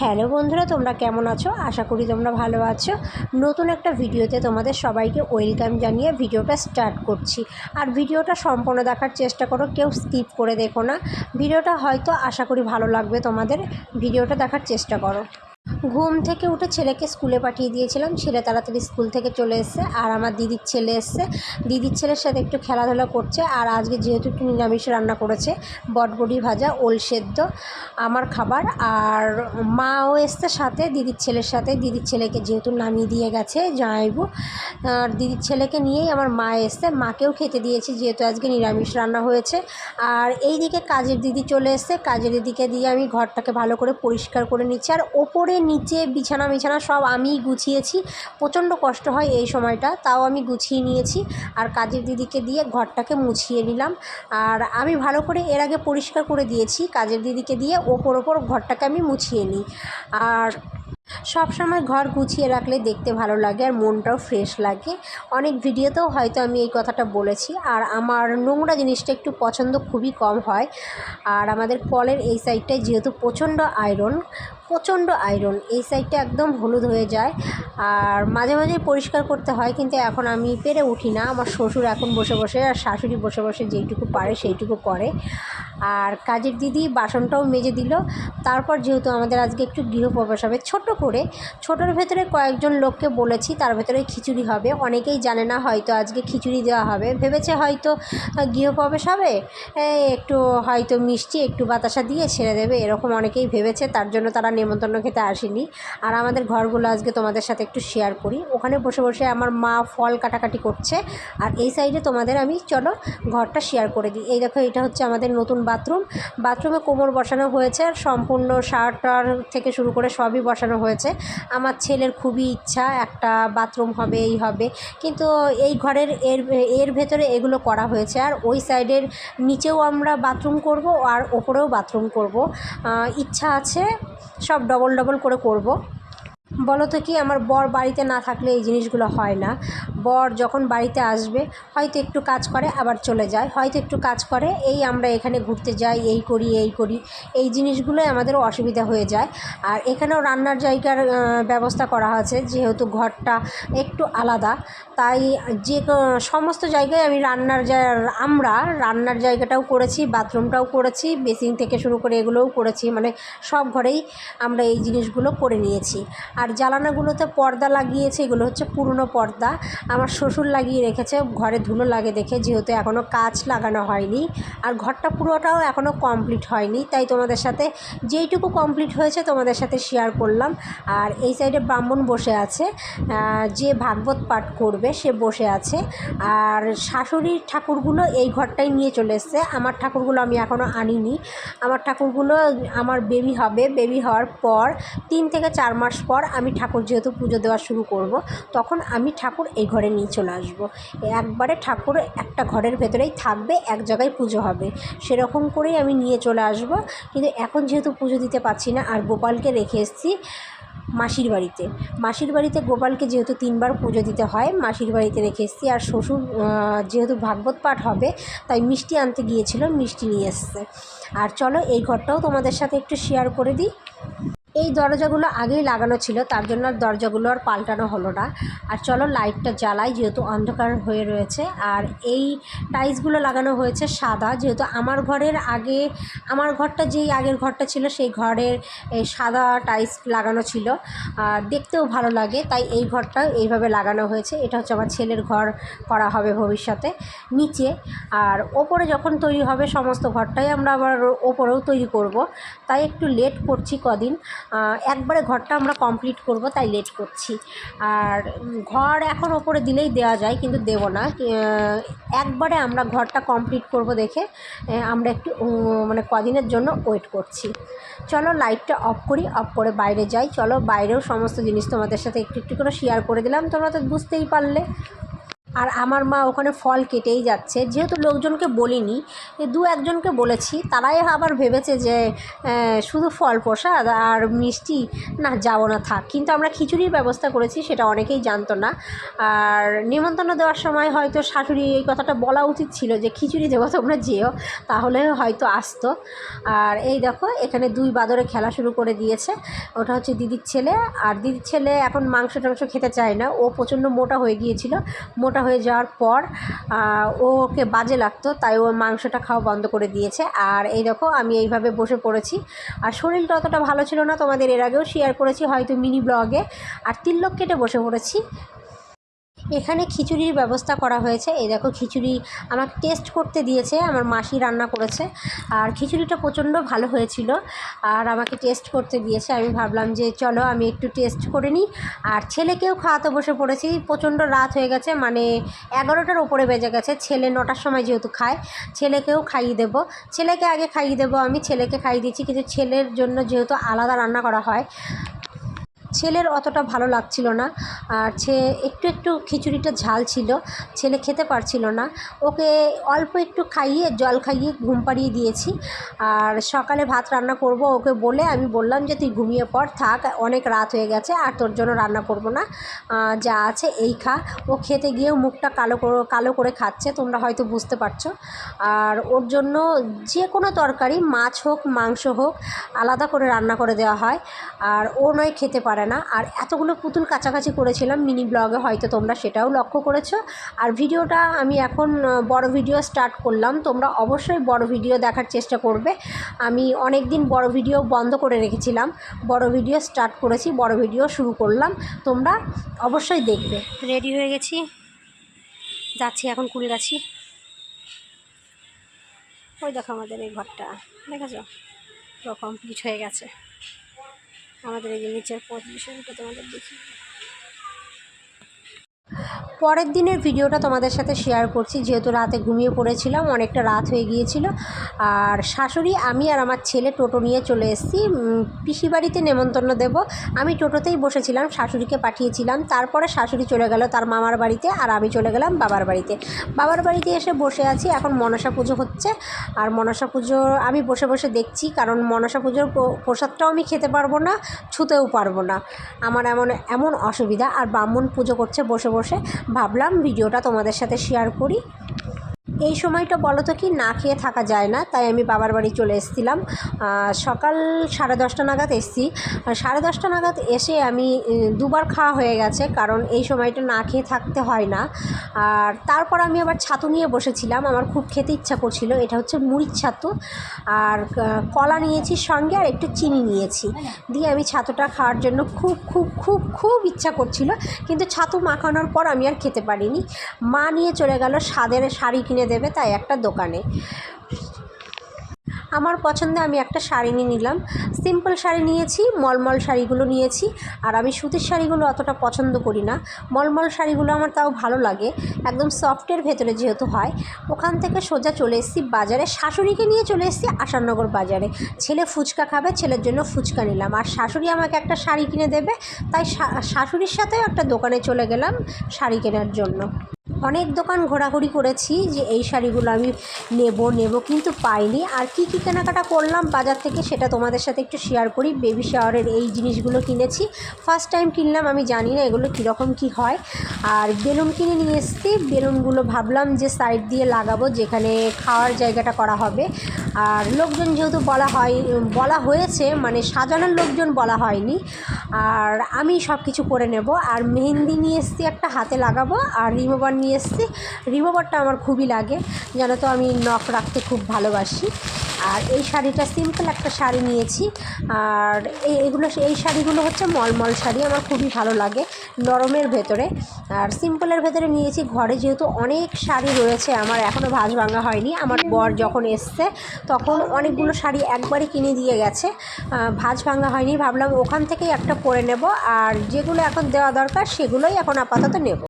Hello বন্ধুরা, তোমরা কেমন আছো? আশা করি তোমরা ভালো আছো। নতুন একটা ভিডিওতে তোমাদের সবাইকে ওয়েলকাম জানিয়ে ভিডিওটা স্টার্ট করছি। আর ভিডিওটা সম্পূর্ণ দেখার চেষ্টা করো, কেউ স্কিপ করে দেখো না। ভিডিওটা হয়তো আশা করি ভালো লাগবে তোমাদের। ভিডিওটা দেখার চেষ্টা করো। ঘুম থেকে উঠে ছেলেকে স্কুলে পাঠিয়ে দিয়েছিলাম। ছেলে তাড়াতাড়ি স্কুল থেকে চলে এসছে আর আমার দিদির ছেলে এসছে। দিদির ছেলের সাথে একটু খেলাধুলা করছে আর আজকে যেহেতু একটু নিরামিষ রান্না করেছে বটবডি ভাজা, ওল সেদ্ধ, আমার খাবার আর মাও এসছে সাথে, দিদির ছেলের সাথে। দিদির ছেলেকে যেহেতু নামিয়ে দিয়ে গেছে জামাইবু, আর দিদির ছেলেকে নিয়েই আমার মা এসছে। মাকেও খেতে দিয়েছি যেহেতু আজকে নিরামিষ রান্না হয়েছে। আর এই দিকে কাজের দিদি চলে এসছে। কাজের দিদিকে দিয়ে আমি ঘরটাকে ভালো করে পরিষ্কার করে নিচ্ছি। আর ওপরে নিচে বিছানা বিছানা সব আমিই গুছিয়েছি। প্রচণ্ড কষ্ট হয় এই সময়টা, তাও আমি গুছিয়ে নিয়েছি আর কাজের দিদিকে দিয়ে ঘরটাকে মুছিয়ে নিলাম। আর আমি ভালো করে এর আগে পরিষ্কার করে দিয়েছি, কাজের দিদিকে দিয়ে ওপর ওপর ঘরটাকে আমি মুছিয়ে নিই। আর সব সময় ঘর গুছিয়ে রাখলে দেখতে ভালো লাগে আর মনটাও ফ্রেশ লাগে। অনেক ভিডিওতেও হয়তো আমি এই কথাটা বলেছি। আর আমার নোংরা জিনিসটা একটু পছন্দ খুবই কম হয়। আর আমাদের কলের এই সাইডটায় যেহেতু প্রচণ্ড আয়রন প্রচণ্ড আয়রন। এই সাইডটা একদম হলুদ হয়ে যায়। আর মাঝে মাঝে পরিষ্কার করতে হয়, কিন্তু এখন আমি পেরে উঠি না। আমার শ্বশুর এখন বসে বসে আর শাশুড়ি বসে বসে যেইটুকু পারে সেইটুকু করে। আর কাজের দিদি বাসনটাও মেজে দিল। তারপর যেহেতু আমাদের আজকে একটু গৃহপ্রবেশ হবে, ছোট করে, ছোটোর ভেতরে কয়েকজন লোককে বলেছি, তার ভেতরে খিচুড়ি হবে। অনেকেই জানে না হয়তো আজকে খিচুড়ি দেওয়া হবে। ভেবেছে হয়তো গৃহপ্রবেশ হবে। একটু হয়তো মিষ্টি, একটু বাতাসা দিয়ে ছেড়ে দেবে, এরকম অনেকেই ভেবেছে। তার জন্য তারা নেমন্তন্ন খেতে আসেনি। আর আমাদের ঘরগুলো আজকে তোমাদের সাথে একটু শেয়ার করি। ওখানে বসে বসে আমার মা ফল কাটাকাটি করছে। আর এই সাইডে তোমাদের আমি চলো ঘরটা শেয়ার করে দিই। এই দেখো, এটা হচ্ছে আমাদের নতুন বাথরুম বাথরুমে কোমর বসানো হয়েছে আর সম্পূর্ণ শার্টার থেকে শুরু করে সবই বসানো হয়েছে। আমার ছেলের খুবই ইচ্ছা, একটা বাথরুম হবে, এই হবে। কিন্তু এই ঘরের এর এর ভেতরে এগুলো করা হয়েছে। আর ওই সাইডের নিচেও আমরা বাথরুম করব আর ওপরেও বাথরুম করব। ইচ্ছা আছে সব ডবল ডবল করে করব। বলো তো কি, আমার বর বাড়িতে না থাকলে এই জিনিসগুলো হয় না। বর যখন বাড়িতে আসবে, হয়তো একটু কাজ করে, আবার চলে যায়। হয়তো একটু কাজ করে, এই আমরা এখানে ঘুরতে যাই, এই করি এই করি। এই জিনিসগুলোই আমাদের অসুবিধা হয়ে যায়। আর এখানেও রান্নার জায়গার ব্যবস্থা করা আছে, যেহেতু ঘরটা একটু আলাদা। তাই যে সমস্ত জায়গায় আমি রান্নার আমরা রান্নার জায়গাটাও করেছি, বাথরুমটাও করেছি, বেসিন থেকে শুরু করে এগুলোও করেছি। মানে সব ঘরেই আমরা এই জিনিসগুলো করে নিয়েছি। আর জ্বালানাগুলোতে পর্দা লাগিয়েছে, এগুলো হচ্ছে পুরনো পর্দা। আমার শ্বশুর লাগিয়ে রেখেছে, ঘরে ধুলো লাগে দেখে, যেহেতু এখনও কাচ লাগানো হয়নি। আর ঘরটা পুরোটাও এখনও কমপ্লিট হয়নি, তাই তোমাদের সাথে যেইটুকু কমপ্লিট হয়েছে তোমাদের সাথে শেয়ার করলাম। আর এই সাইডে ব্রাহ্মণ বসে আছে যে ভাগবত পাঠ করবে সে বসে আছে। আর শাশুড়ির ঠাকুরগুলো এই ঘরটাই নিয়ে চলে এসছে। আমার ঠাকুরগুলো আমি এখনও আনিনি। আমার ঠাকুরগুলো আমার বেবি হবে বেবি হওয়ার পর, তিন থেকে চার মাস পর আমি ঠাকুর যেহেতু পুজো দেওয়া শুরু করব, তখন আমি ঠাকুর এই ঘরে নিয়ে চলে আসব। একবারে ঠাকুর একটা ঘরের ভেতরেই থাকবে, এক জায়গায় পুজো হবে। সেরকম করেই আমি নিয়ে চলে আসব। কিন্তু এখন যেহেতু পুজো দিতে পারছি না, আর গোপালকে রেখে এসেছি মাসির বাড়িতে। মাসির বাড়িতে গোপালকে যেহেতু তিনবার পুজো দিতে হয়, মাসির বাড়িতে রেখে এসেছি। আর শ্বশুর যেহেতু ভাগবত পাঠ হবে, তাই মিষ্টি আনতে গিয়েছিল, মিষ্টি নিয়ে এসছে। আর চলো এই ঘরটাও তোমাদের সাথে একটু শেয়ার করে দিই। এই দরজাগুলো আগেই লাগানো ছিল, তার জন্য আর দরজাগুলো আর পাল্টানো হলো না। আর চলো লাইটটা জ্বালাই, যেহেতু অন্ধকার হয়ে রয়েছে। আর এই টাইলসগুলো লাগানো হয়েছে সাদা, যেহেতু আমার ঘরের আগে, আমার ঘরটা যেই আগের ঘরটা ছিল, সেই ঘরের এই সাদা টাইলস লাগানো ছিল। আর দেখতেও ভালো লাগে, তাই এই ঘরটা এইভাবে লাগানো হয়েছে। এটা হচ্ছে আমার ছেলের ঘর করা হবে ভবিষ্যতে, নিচে। আর ওপরে যখন তৈরি হবে সমস্ত ঘরটাই আমরা আবার ওপরেও তৈরি করব। তাই একটু লেট করছি কদিন। একবারে ঘরটা আমরা কমপ্লিট করব, তাই লেট করছি। আর ঘর এখন ওপরে দিলেই দেওয়া যায়, কিন্তু দেব না। একবারে আমরা ঘরটা কমপ্লিট করব দেখে আমরা একটু মানে কদিনের জন্য ওয়েট করছি। চলো লাইটটা অফ করি অফ করে বাইরে যাই। চলো বাইরেও সমস্ত জিনিস তোমাদের সাথে একটু একটু করে শেয়ার করে দিলাম। তোমরা তো বুঝতেই পারলে। আর আমার মা ওখানে ফল কেটেই যাচ্ছে। যেহেতু লোকজনকে বলিনি দু একজনকে বলেছি, তারাই আবার ভেবেছে যে শুধু ফল প্রসাদ আর মিষ্টি, না, যাব না, থাক। কিন্তু আমরা খিচুড়ির ব্যবস্থা করেছি, সেটা অনেকেই জানতো না। আর নিমন্ত্রণ দেওয়ার সময় হয়তো শাশুড়ি এই কথাটা বলা উচিত ছিল যে, খিচুড়ি দেবো, তোমরা যেও। তাহলে হয়তো আসতো। আর এই দেখো, এখানে দুই বাদরে খেলা শুরু করে দিয়েছে। ওটা হচ্ছে দিদির ছেলে। আর দিদির ছেলে এখন মাংস টাংস খেতে চায় না। ও প্রচণ্ড মোটা হয়ে গিয়েছিল। মোটা হয়ে যাওয়ার পর ও ওকে বাজে লাগতো, তাই ও মাংসটা খাওয়া বন্ধ করে দিয়েছে। আর এই দেখো, আমি এইভাবে বসে পড়েছি। আর শরীরটা অতটা ভালো ছিল না, তোমাদের এর আগেও শেয়ার করেছি, হয়তো মিনি ব্লগে আর তিল্লক কেটে বসে পড়েছি। এখানে খিচুড়ির ব্যবস্থা করা হয়েছে। এই দেখো খিচুড়ি আমাকে টেস্ট করতে দিয়েছে, আমার মাসি রান্না করেছে। আর খিচুড়িটা প্রচণ্ড ভালো হয়েছিল আর আমাকে টেস্ট করতে দিয়েছে। আমি ভাবলাম যে চলো আমি একটু টেস্ট করে নিই। আর ছেলেকেও খাওয়াতে বসে পড়েছি। প্রচণ্ড রাত হয়ে গেছে মানে এগারোটার ওপরে বেজে গেছে। ছেলে নটার সময় যেহেতু খায়, ছেলেকেও খাইয়ে দেবো। ছেলেকে আগে খাইয়ে দেবো আমি, ছেলেকে খাইয়ে দিচ্ছি কিন্তু ছেলের জন্য যেহেতু আলাদা রান্না করা হয় ছেলের অতটা ভালো লাগছিল না। আর ছে একটু একটু খিচুড়িটা ঝাল ছিল, ছেলে খেতে পারছিল না। ওকে অল্প একটু খাইয়ে, জল খাইয়ে ঘুম পাড়িয়ে দিয়েছি। আর সকালে ভাত রান্না করব ওকে বলে আমি বললাম যে, তুই ঘুমিয়ে পর থাক, অনেক রাত হয়ে গেছে, আর তোর জন্য রান্না করব না। যা আছে এই খা। ও খেতে গিয়েও মুখটা কালো কালো করে খাচ্ছে, তোমরা হয়তো বুঝতে পারছ। আর ওর জন্য যে কোনো তরকারি, মাছ হোক, মাংস হোক, আলাদা করে রান্না করে দেওয়া হয়। আর ও নয় খেতে পারে না। আর এতগুলো পুতুল কাছাকাছি করেছিলাম মিনি ব্লগে, হয়তো তোমরা সেটাও লক্ষ্য করেছ। আর ভিডিওটা আমি এখন বড় ভিডিও স্টার্ট করলাম। তোমরা অবশ্যই বড় ভিডিও দেখার চেষ্টা করবে। আমি অনেক দিন বড় ভিডিও বন্ধ করে রেখেছিলাম। বড় ভিডিও স্টার্ট করেছি, বড় ভিডিও শুরু করলাম। তোমরা অবশ্যই দেখবে। রেডি হয়ে গেছি। যাচ্ছি এখন কুলগাছি। ওই দেখো আমাদের এই ঘরটা। দেখেছ? পুরো কমপ্লিট হয়ে গেছে। আমাদের এই যে নিচের পজিশনটা তোমাদের দেখি পরের দিনের ভিডিওটা তোমাদের সাথে শেয়ার করছি। যেহেতু রাতে ঘুমিয়ে পড়েছিলাম, অনেকটা রাত হয়ে গিয়েছিল। আর শাশুড়ি, আমি আর আমার ছেলে টোটো নিয়ে চলে এসেছি। পিসি বাড়িতে নেমন্তন্ন দেব। আমি টোটোতেই বসেছিলাম, শাশুড়িকে পাঠিয়েছিলাম। তারপরে শাশুড়ি চলে গেল তার মামার বাড়িতে আর আমি চলে গেলাম বাবার বাড়িতে। বাবার বাড়িতে এসে বসে আছি, এখন মনসা পুজো হচ্ছে। আর মনসা পুজো আমি বসে বসে দেখছি, কারণ মনসা পুজোর প্রসাদটাও আমি খেতে পারব না, ছুতেও পারব না। আমার এমন এমন অসুবিধা, আর ব্রাহ্মণ পুজো করছে বসে বসে। ভাবলাম ভিডিওটা তোমাদের সাথে শেয়ার করি। এই সময়টা বলো তো কি, না খেয়ে থাকা যায় না, তাই আমি বাবার বাড়ি চলে এসেছিলাম। সকাল সাড়ে দশটা নাগাদ এসেছি। সাড়ে দশটা নাগাদ এসে আমি দুবার খাওয়া হয়ে গেছে, কারণ এই সময়টা না খেয়ে থাকতে হয় না। আর তারপর আমি আবার ছাতু নিয়ে বসেছিলাম, আমার খুব খেতে ইচ্ছা করছিল, এটা হচ্ছে মুড়ির ছাতু। আর কলা নিয়েছি সঙ্গে, আর একটু চিনি নিয়েছি। দিয়ে আমি ছাতুটা খাওয়ার জন্য খুব খুব খুব খুব ইচ্ছা করছিল, কিন্তু ছাতু মাখানোর পর আমি আর খেতে পারিনি। মা নিয়ে চলে গেল স্বাদের শাড়ি কিনে দেবে তাই একটা দোকানে। আমার পছন্দে আমি একটা শাড়ি নিয়ে নিলাম। সিম্পল শাড়ি নিয়েছি, মলমল শাড়িগুলো নিয়েছি। আর আমি সুতির শাড়িগুলো অতটা পছন্দ করি না। মলমল শাড়িগুলো আমার তাও ভালো লাগে। একদম সফটের ভেতরে যেহেতু হয়। ওখান থেকে সোজা চলে এসেছি বাজারে। শাশুড়িকে নিয়ে চলে এসেছি আসাননগর বাজারে। ছেলে ফুচকা খাবে, ছেলের জন্য ফুচকা নিলাম। আর শাশুড়ি আমাকে একটা শাড়ি কিনে দেবে, তাই শাশুড়ির সাথেও একটা দোকানে চলে গেলাম শাড়ি কেনার জন্য। অনেক দোকান ঘোরাঘুরি করেছি যে এই শাড়িগুলো আমি নেব নেব কিন্তু পাইনি। আর কি কি কেনাকাটা করলাম বাজার থেকে সেটা তোমাদের সাথে একটু শেয়ার করি। বেবি শাওয়ারের এই জিনিসগুলো কিনেছি। ফার্স্ট টাইম কিনলাম, আমি জানি না এগুলো কীরকম কি হয়। আর বেলুন কিনে নিয়ে এসেছি। বেলুনগুলো ভাবলাম যে সাইড দিয়ে লাগাবো, যেখানে খাওয়ার জায়গাটা করা হবে। আর লোকজন যেহেতু বলা হয়, বলা হয়েছে মানে সাজানোর লোকজন বলা হয়নি। আর আমি সব কিছু করে নেব। আর মেহেন্দি নিয়ে এসেছি একটা হাতে লাগাবো। আর রিমোভার নিয়ে এসেছি। রিমোভারটা আমার খুবই লাগে। যেন তো আমি নখ রাখতে খুব ভালোবাসি। আর এই শাড়িটা সিম্পল একটা শাড়ি নিয়েছি। আর এই এগুলো, এই শাড়িগুলো হচ্ছে মলমল শাড়ি, আমার খুবই ভালো লাগে নরমের ভেতরে। আর সিম্পলের ভেতরে নিয়েছি। ঘরে যেহেতু অনেক শাড়ি রয়েছে আমার এখনও ভাঁজ ভাঙা হয়নি। আমার বর যখন এসছে, তখন অনেকগুলো শাড়ি একবারই কিনে দিয়ে গেছে। ভাঁজ ভাঙা হয়নি। ভাবলাম ওখান থেকেই একটা পরে নেব। আর যেগুলো এখন দেওয়া দরকার, সেগুলোই এখন আপাতত নেব।